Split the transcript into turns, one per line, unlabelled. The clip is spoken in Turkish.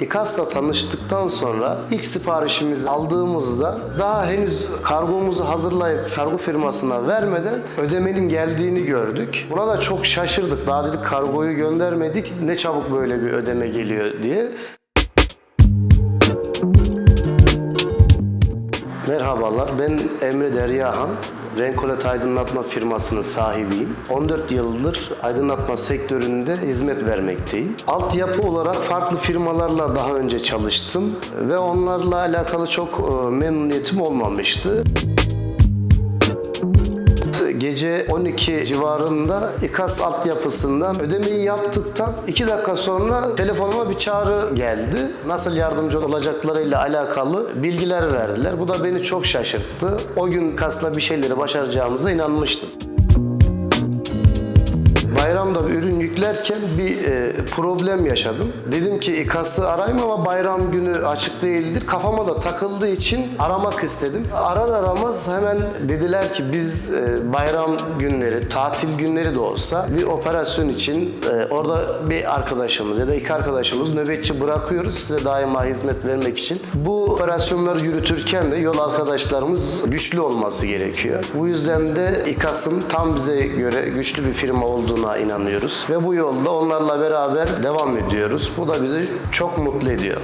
İKAS'la tanıştıktan sonra ilk siparişimizi aldığımızda daha henüz kargomuzu hazırlayıp kargo firmasına vermeden ödemenin geldiğini gördük. Buna da çok şaşırdık. Daha dedik kargoyu göndermedik. Ne çabuk böyle bir ödeme geliyor diye. Merhabalar, ben Emre Deryahan. Renkolet Aydınlatma firmasının sahibiyim. 14 yıldır aydınlatma sektöründe hizmet vermekteyim. Altyapı olarak farklı firmalarla daha önce çalıştım ve onlarla alakalı çok e, memnuniyetim olmamıştı. Gece 12 civarında İKAS altyapısından ödemeyi yaptıktan 2 dakika sonra telefonuma bir çağrı geldi. Nasıl yardımcı olacaklarıyla alakalı bilgiler verdiler. Bu da beni çok şaşırttı. O gün KAS'la bir şeyleri başaracağımıza inanmıştım. Bayramda bir ürün yüklerken bir e, problem yaşadım. Dedim ki İKAS'ı arayayım ama bayram günü açık değildir. Kafama da takıldığı için aramak istedim. Arar aramaz hemen dediler ki biz e, bayram günleri, tatil günleri de olsa bir operasyon için e, orada bir arkadaşımız ya da iki arkadaşımız nöbetçi bırakıyoruz size daima hizmet vermek için. Bu operasyonları yürütürken de yol arkadaşlarımız güçlü olması gerekiyor. Bu yüzden de İKAS'ın tam bize göre güçlü bir firma olduğuna inanıyoruz. Ve bu yolda onlarla beraber devam ediyoruz. Bu da bizi çok mutlu ediyor.